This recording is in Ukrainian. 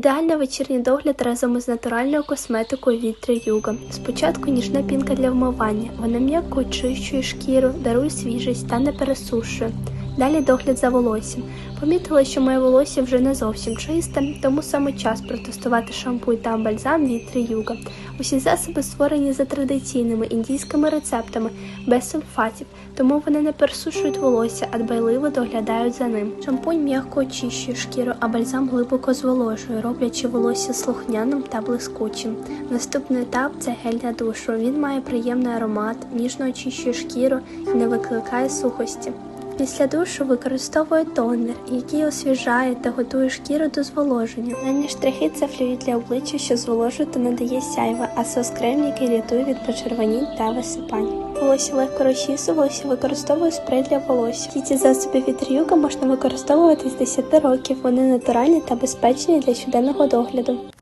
Ідеальний вечірній догляд разом із натуральною косметикою від Тріюга. Спочатку ніжна пінка для вмивання. Вона м'яко очищує шкіру, дарує свіжість та не пересушує. Далі догляд за волоссям. Помітила, що моє волосся вже не зовсім чисте, тому саме час протестувати шампунь та бальзам від Тріюга. Усі засоби створені за традиційними індійськими рецептами, без сульфатів, тому вони не пересушують волосся, а дбайливо доглядають за ним. Шампунь м'яко очищує шкіру, а бальзам глибоко зволожує, роблячи волосся слухняним та блискучим. Наступний етап це гель для душу. Він має приємний аромат, ніжно очищує шкіру і не викликає сухості. Після душу використовую тонер, який освіжає та готує шкіру до зволоження. Дані штрихи це флюїд для обличчя, що зволожує та надає сяйва, а сос-крем, який рятує від почервонінь та висипань. Волосся легко розчісувалося, використовую спрей для волосся. Ці ці засоби від Рюка можна використовувати з 10 років. Вони натуральні та безпечні для щоденного догляду.